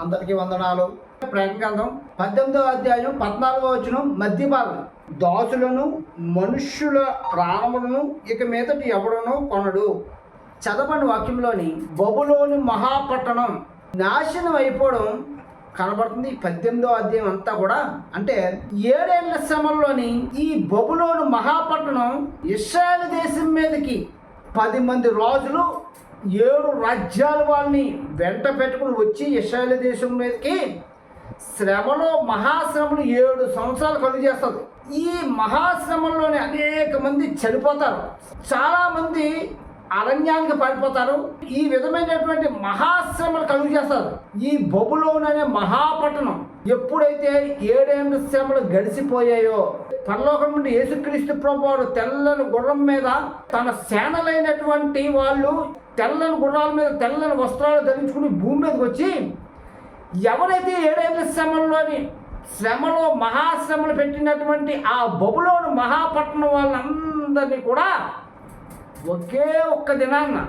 అందరికీ వందనాలు. ప్రకటన గ్రంథం పద్దెనిమిదో అధ్యాయం పద్నాలుగో వచ్చిన మధ్య దాసులను మనుష్యుల ప్రాణములను ఇక మీదటి ఎవడనో కొనడు. చదవని వాక్యంలోని బబులోని మహాపట్టణం. నాశనం అయిపోవడం కనబడుతుంది పద్దెనిమిదో అధ్యాయం అంతా కూడా. అంటే ఏడేళ్ళ శ్రమంలోని ఈ బబులోను మహాపట్టణం ఇస్రాయల్ దేశం మీదకి పది మంది రాజులు ఏడు రాజ్యాల వాళ్ళని వెంట పెట్టుకుని వచ్చి ఇస్రాయల్ దేశం మీదకి శ్రమలో మహాశ్రమలు ఏడు సంవత్సరాలు కలుగు చేస్తుంది ఈ మహాశ్రమంలోనే అనేక మంది చనిపోతారు. చాలామంది అరణ్యానికి పడిపోతారు ఈ విధమైనటువంటి మహాశ్రమలు కలుగు చేస్తారు. ఈ బొబులోన్ మహాపట్టణం. ఎప్పుడైతే ఏడేళ్ళ శ్రమలు గడిచిపోయాయో పరలోకం నుండి యేసుక్రీస్తు ప్రభువాడు తెల్లని గుర్రం మీద తన సేనలైనటువంటి వాళ్ళు తెల్లని గుర్రాల మీద తెల్లని వస్త్రాలు ధరించుకుని భూమి మీదకి వచ్చి ఎవరైతే ఏడేళ్ళ శ్రమంలోని శ్రమలో మహాశ్రమలు పెట్టినటువంటి ఆ బొబులోని మహాపట్టణం వాళ్ళందరినీ కూడా ఒకే ఒక్క దినాన్న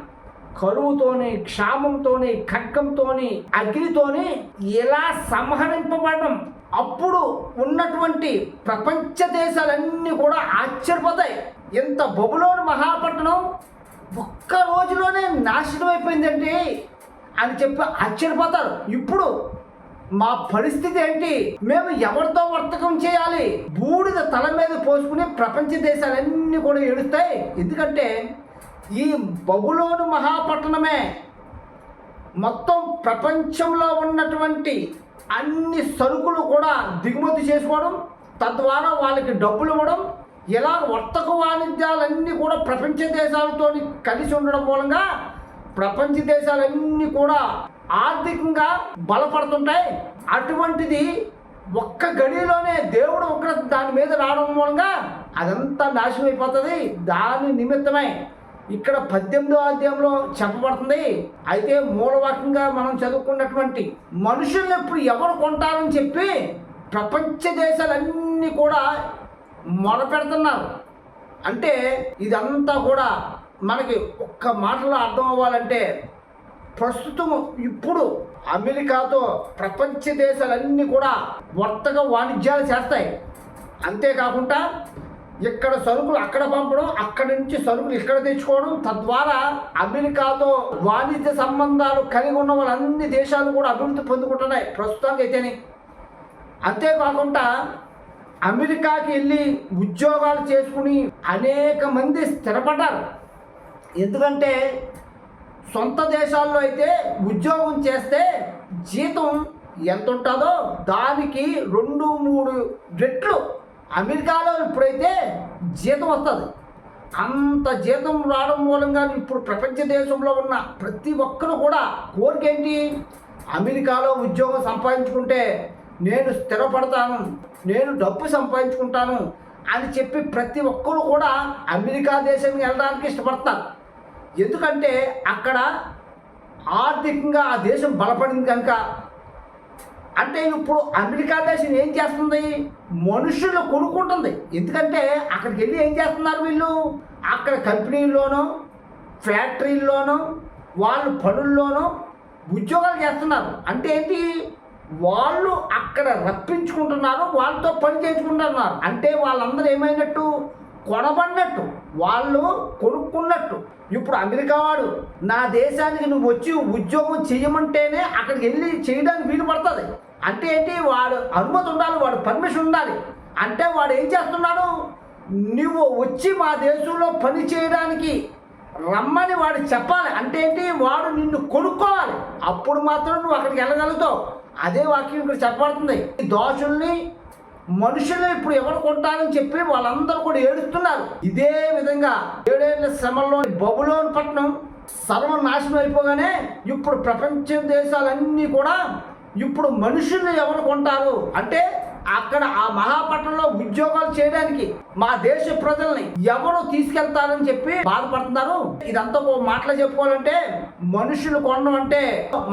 కరువుతోని క్షామంతోని ఖడ్గంతోని అగ్నితోని ఎలా సంహరింపబడడం? అప్పుడు ఉన్నటువంటి ప్రపంచ దేశాలన్నీ కూడా ఆశ్చర్యపోతాయి. ఇంత బొబులోని మహాపట్టణం ఒక్క రోజులోనే నాశనం అయిపోయిందండి అని చెప్పి ఆశ్చర్యపోతారు. ఇప్పుడు మా పరిస్థితి ఏంటి? మేము ఎవరితో వర్తకం చేయాలి? బూడిద తల మీద పోసుకుని ప్రపంచ దేశాలన్నీ కూడా ఏడుస్తాయి. ఎందుకంటే ఈ బబులోను మహాపట్టణమే మొత్తం ప్రపంచంలో ఉన్నటువంటి అన్ని సరుకులు కూడా దిగుమతి చేసుకోవడం తద్వారా వాళ్ళకి డబ్బులు ఇవ్వడం ఇలా వర్తక వాణిజ్యాలన్నీ కూడా ప్రపంచ దేశాలతో కలిసి ఉండడం మూలంగా ప్రపంచ దేశాలన్నీ కూడా ఆర్థికంగా బలపడుతుంటాయి. అటువంటిది ఒక్క గడిలోనే దేవుడు ఒక దాని మీద రావడం మూలంగా అదంతా నాశనం అయిపోతుంది. దాని నిమిత్తమై ఇక్కడ పద్దెనిమిదో అధ్యాయంలో చెప్పబడుతుంది. అయితే మూలవాక్యంగా మనం చదువుకున్నటువంటి మనుషుల్ని ఇప్పుడు ఎవరు కొంటారని చెప్పి ప్రపంచ దేశాలన్నీ కూడా మొరపెడుతున్నారు. అంటే ఇదంతా కూడా మనకి ఒక్క మాటలో అర్థం అవ్వాలంటే ప్రస్తుతం ఇప్పుడు అమెరికాతో ప్రపంచ దేశాలన్నీ కూడా వర్తక వాణిజ్యాలు చేస్తాయి. అంతేకాకుండా ఇక్కడ సరుకులు అక్కడ పంపడం అక్కడి నుంచి సరుకులు ఇక్కడ తెచ్చుకోవడం తద్వారా అమెరికాతో వాణిజ్య సంబంధాలు కలిగి ఉన్న వాళ్ళన్ని దేశాలు కూడా అభివృద్ధి పొందుకుంటున్నాయి. ప్రస్తుతానికి అయితేనే. అంతేకాకుండా అమెరికాకి వెళ్ళి ఉద్యోగాలు చేసుకుని అనేక మంది స్థిరపడ్డారు. ఎందుకంటే సొంత దేశాల్లో అయితే ఉద్యోగం చేస్తే జీతం ఎంత ఉంటుందో దానికి రెండు మూడు రెట్లు అమెరికాలో ఇప్పుడైతే జీతం వస్తుంది. అంత జీతం రావడం మూలంగా ఇప్పుడు ప్రపంచ దేశంలో ఉన్న ప్రతి ఒక్కరు కూడా కోరిక ఏంటి అమెరికాలో ఉద్యోగం సంపాదించుకుంటే నేను స్థిరపడతాను నేను డబ్బు సంపాదించుకుంటాను అని చెప్పి ప్రతి ఒక్కరు కూడా అమెరికా దేశానికి వెళ్ళడానికి ఇష్టపడతారు. ఎందుకంటే అక్కడ ఆర్థికంగా ఆ దేశం బలపడింది కనుక అంటే ఇప్పుడు అమెరికా దేశం ఏం చేస్తుంది? మనుషులు కొనుక్కుంటుంది. ఎందుకంటే అక్కడికి వెళ్ళి ఏం చేస్తున్నారు వీళ్ళు? అక్కడ కంపెనీల్లోనో ఫ్యాక్టరీల్లోనో వాళ్ళు పనుల్లోనో ఉద్యోగాలు చేస్తున్నారు. అంటే ఏంటి? వాళ్ళు అక్కడ రప్పించుకుంటున్నారు వాళ్ళతో పని చేయించుకుంటున్నారు. అంటే వాళ్ళందరూ ఏమైనట్టు? కొనబడినట్టు వాళ్ళు కొనుక్కున్నట్టు. ఇప్పుడు అమెరికా వాడు నా దేశానికి నువ్వు వచ్చి ఉద్యోగం చేయమంటేనే అక్కడికి వెళ్ళి చేయడానికి వీలు పడుతుంది. అంటే ఏంటి? వాడు అనుమతి ఉండాలి వాడు పర్మిషన్ ఉండాలి. అంటే వాడు ఏం చేస్తున్నాడు? నువ్వు వచ్చి మా దేశంలో పని చేయడానికి రమ్మని వాడు చెప్పాలి. అంటే ఏంటి? వాడు నిన్ను కొనుక్కోవాలి. అప్పుడు మాత్రం నువ్వు అక్కడికి వెళ్ళగలుగుతావు. అదే వాక్యం ఇక్కడ చెప్పబడుతుంది. ఈ దోషుల్ని మనుషులు ఇప్పుడు ఎవరు కొంటారని చెప్పి వాళ్ళందరూ కూడా ఏడుస్తున్నారు. ఇదే విధంగా ఏడేళ్ళ శ్రమంలో బబులోని పట్టణం సర్వనాశనం అయిపోగానే ఇప్పుడు ప్రపంచ దేశాలన్నీ కూడా ఇప్పుడు మనుషులు ఎవరు కొంటారు? అంటే అక్కడ ఆ మహాపట్నంలో ఉద్యోగాలు చేయడానికి మా దేశ ప్రజల్ని ఎవరు తీసుకెళ్తారని చెప్పి బాధపడుతున్నారు. ఇదంతా మాటలు మాటలో చెప్పుకోవాలంటే మనుషులు కొనడం అంటే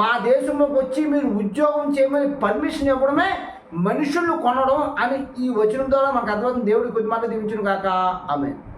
మా దేశంలోకి వచ్చి మీరు ఉద్యోగం చేయమని పర్మిషన్ ఇవ్వడమే మనుషులు కొనడం అని ఈ వచనం ద్వారా మనకు అర్థమవుతుంది. దేవుడి కొద్ది మాట దీవించును కాక ఆమె